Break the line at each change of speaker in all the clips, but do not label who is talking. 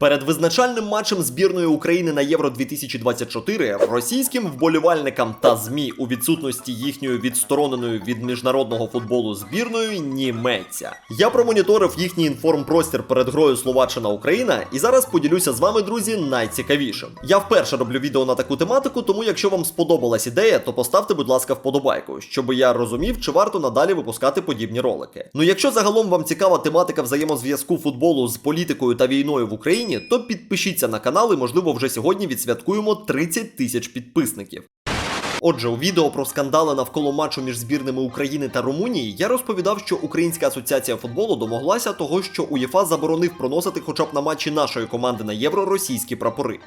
Перед визначальним матчем збірної України на Євро 2024 російським вболівальникам та ЗМІ у відсутності їхньої відстороненої від міжнародного футболу збірною німеться. Я промоніторив їхній інформпростір перед грою Словаччина Україна і зараз поділюся з вами, друзі, найцікавішим. Я вперше роблю відео на таку тематику, тому якщо вам сподобалась ідея, то поставте, будь ласка, вподобайку, щоб я розумів, чи варто надалі випускати подібні ролики. Ну якщо загалом вам цікава тематика взаємозв'язку футболу з політикою та війною в Україні, то підпишіться на канал і, можливо, вже сьогодні відсвяткуємо 30 тисяч підписників. Отже, у відео про скандали навколо матчу між збірними України та Румунії я розповідав, що Українська асоціація футболу домоглася того, що УЄФА заборонив проносити хоча б на матчі нашої команди на євро російські прапори,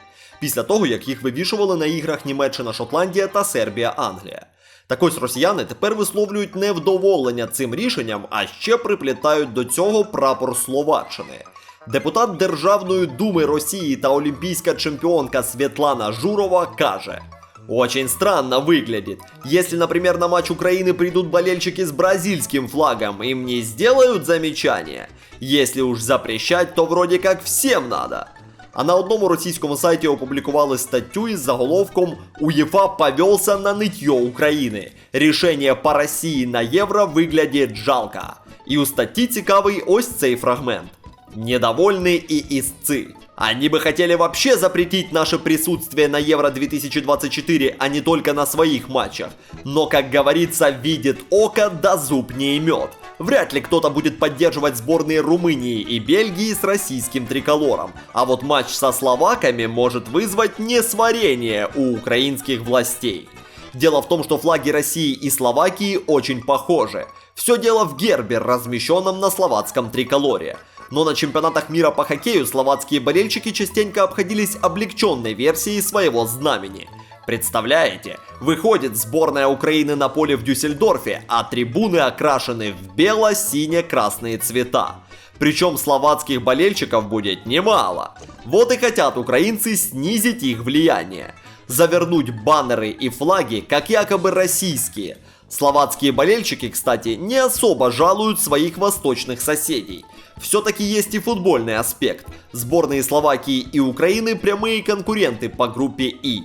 після того як їх вивішували на іграх Німеччина, Шотландія та Сербія, Англія. Так ось росіяни тепер висловлюють невдоволення цим рішенням, а ще приплітають до цього прапор Словаччини. Депутат Державної думи Росії та олімпійська чемпіонка Світлана Журова каже. Очень странно выглядит. Если, например, на матч Украины придут болельщики с бразильским флагом, им не сделают замечания. Если уж запрещать, то вроде как всем надо. А на одному російському сайті опублікували статтю із заголовком «УЄФА повелся на нытье України. Рішення по Росії на євро виглядить жалко». І у статті цікавий ось цей фрагмент. Недовольны и истцы. Они бы хотели вообще запретить наше присутствие на Евро-2024, а не только на своих матчах. Но, как говорится, видит око, да зуб не имет. Вряд ли кто-то будет поддерживать сборные Румынии и Бельгии с российским триколором. А вот матч со словаками может вызвать несварение у украинских властей. Дело в том, что флаги России и Словакии очень похожи. Все дело в гербе, размещенном на словацком триколоре. Но на чемпионатах мира по хоккею словацкие болельщики частенько обходились облегченной версией своего знамени. Представляете, выходит сборная Украины на поле в Дюссельдорфе, а трибуны окрашены в бело-сине-красные цвета. Причем словацких болельщиков будет немало. Вот и хотят украинцы снизить их влияние. Завернуть баннеры и флаги, как якобы российские. Словацкие болельщики, кстати, не особо жалуют своих восточных соседей. Все-таки есть и футбольный аспект. Сборные Словакии и Украины прямые конкуренты по группе И.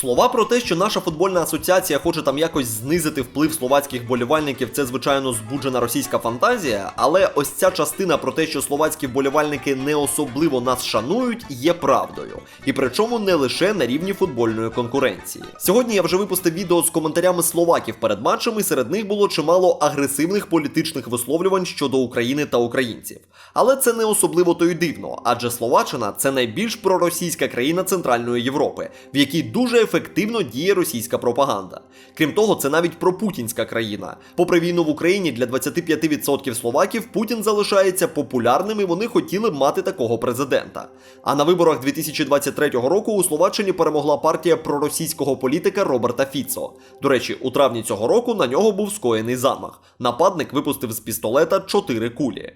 Слова про те, що наша футбольна асоціація хоче там якось знизити вплив словацьких болівальників, це звичайно збуджена російська фантазія, але ось ця частина про те, що словацькі вболівальники не особливо нас шанують, є правдою. І причому не лише на рівні футбольної конкуренції. Сьогодні я вже випустив відео з коментарями словаків перед матчем, і серед них було чимало агресивних політичних висловлювань щодо України та українців. Але це не особливо то й дивно, адже Словаччина це найбільш проросійська країна Центральної Європи, в якій дуже ефективно діє російська пропаганда. Крім того, це навіть пропутінська країна. Попри війну в Україні для 25% словаків Путін залишається популярним і вони хотіли б мати такого президента. А на виборах 2023 року у Словаччині перемогла партія проросійського політика Роберта Фіцо. До речі, у травні цього року на нього був скоєний замах. Нападник випустив з пістолета 4 кулі.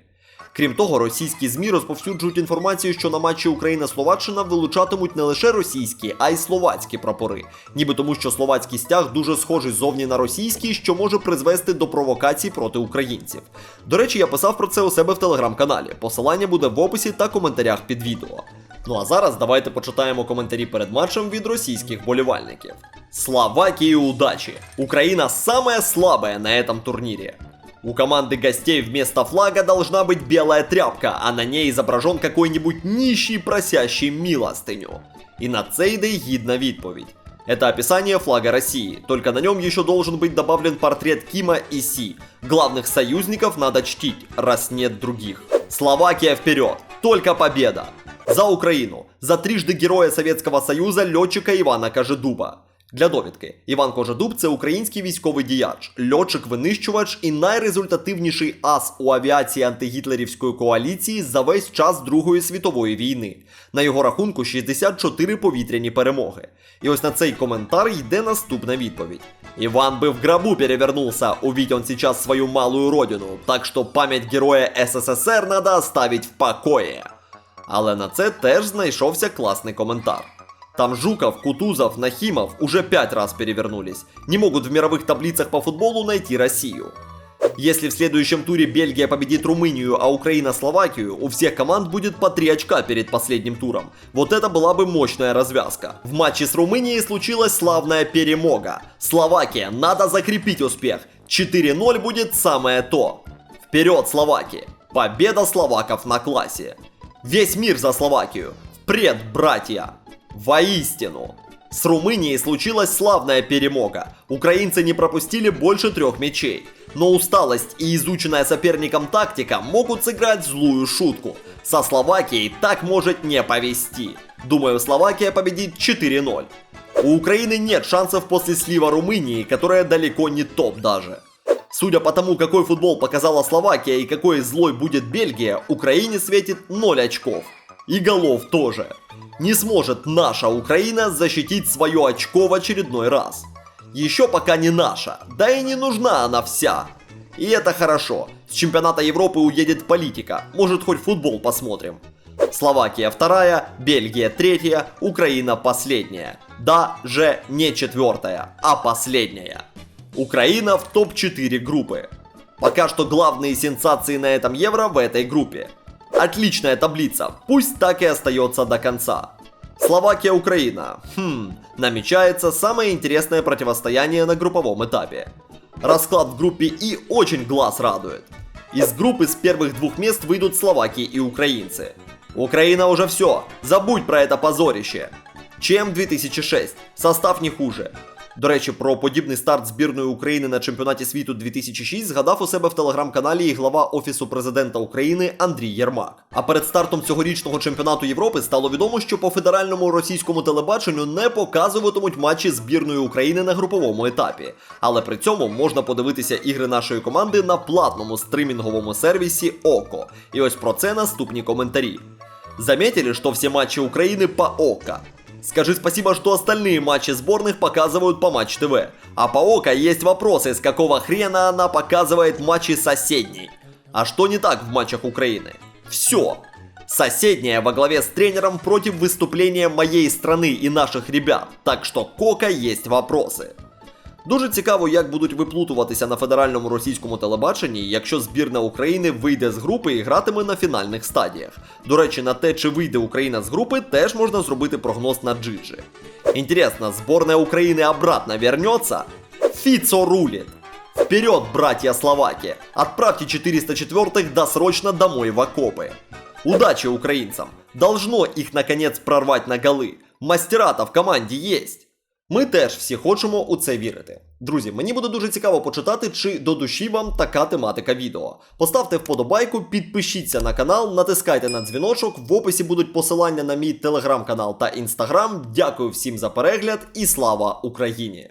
Крім того, російські ЗМІ розповсюджують інформацію, що на матчі Україна-Словаччина вилучатимуть не лише російські, а й словацькі прапори, ніби тому, що словацький стяг дуже схожий зовні на російський, що може призвести до провокацій проти українців. До речі, я писав про це у себе в телеграм-каналі. Посилання буде в описі та коментарях під відео. Ну а зараз давайте почитаємо коментарі перед матчем від російських болівальників. Словакии удачи! Украина самая слабая на этом турнире. У команды гостей вместо флага должна быть белая тряпка, а на ней изображен какой-нибудь нищий, просящий милостыню. И на це йде гідна відповідь. Это описание флага России, только на нем еще должен быть добавлен портрет Кима и Си. Главных союзников надо чтить, раз нет других. Словакия вперед! Только победа! За Украину! За трижды Героя Советского Союза льотчика Івана Кажедуба. Для довідки, Іван Кожедуб це український військовий діяч, льотчик-винищувач і найрезультативніший ас у авіації антигітлерівської коаліції за весь час Другої світової війни. На його рахунку 64 повітряні перемоги. І ось на цей коментар йде наступна відповідь. Иван бы в гробу перевернулся, увидеть он сейчас свою малую родину, так что память героя СССР надо оставить в покое. Але на це теж знайшовся класний коментар. Там Жуков, Кутузов, Нахимов уже пять раз перевернулись. Не могут в мировых таблицах по футболу найти Россию. Если в следующем туре Бельгия победит Румынию, а Украина Словакию, у всех команд будет по 3 очка перед последним туром. Вот это была бы мощная развязка. В матче с Румынией случилась славная перемога. Словакия, надо закрепить успех. 4-0 будет самое то. Вперед, Словакия! Победа словаков на классе. Весь мир за Словакию. Впред, братья! Воистину! С Румынией случилась славная перемога. Украинцы не пропустили больше трех мячей. Но усталость и изученная соперником тактика могут сыграть злую шутку. Со Словакией так может не повести. Думаю, Словакия победит 4-0. У Украины нет шансов после слива Румынии, которая далеко не топ даже. Судя по тому, какой футбол показала Словакия и какой злой будет Бельгия, Украине светит 0 очков. И голов тоже. Не сможет наша Украина защитить свое очко в очередной раз. Еще пока не наша, да и не нужна она вся. И это хорошо. С чемпионата Европы уедет политика, может хоть футбол посмотрим. Словакия вторая, Бельгия третья, Украина последняя. Даже не четвертая, а последняя. Украина в топ-4 группы. Пока что главные сенсации на этом Евро в этой группе. Отличная таблица, пусть так и остается до конца. Словакия-Украина. Хм, намечается самое интересное противостояние на групповом этапе. Расклад в группе И очень глаз радует. Из группы с первых двух мест выйдут словаки и украинцы. Украина уже все, забудь про это позорище. Чем 2006, состав не хуже. До речі, про подібний старт збірної України на чемпіонаті світу 2006 згадав у себе в телеграм-каналі і глава Офісу президента України Андрій Єрмак. А перед стартом цьогорічного чемпіонату Європи стало відомо, що по федеральному російському телебаченню не показуватимуть матчі збірної України на груповому етапі. Але при цьому можна подивитися ігри нашої команди на платному стримінговому сервісі ОКО. І ось про це наступні коментарі. Заметили, что все матчи Украины по ОКО? Скажи спасибо, что остальные матчи сборных показывают по Матч ТВ. А по ОКО есть вопросы, с какого хрена она показывает матчи соседней. А что не так в матчах Украины? Все. Соседняя во главе с тренером против выступления моей страны и наших ребят. Так что Кока есть вопросы. Дуже цікаво, як будуть виплутуватися на федеральному російському телебаченні, якщо збірна України вийде з групи і гратиме на фінальних стадіях. До речі, на те, чи вийде Україна з групи, теж можна зробити прогноз на джиджі. Інтересно, зборна України обратно вернется? Фіцо рулит. Вперед, братья Словаки! Отправьте 404-х досрочно домой в окопы. Удачи украинцам! Должно их наконец прорвать на голы. Мастера-то в команді есть. Ми теж всі хочемо у це вірити. Друзі, мені буде дуже цікаво почитати, чи до душі вам така тематика відео. Поставте вподобайку, підпишіться на канал, натискайте на дзвіночок. В описі будуть посилання на мій телеграм-канал та інстаграм. Дякую всім за перегляд і слава Україні!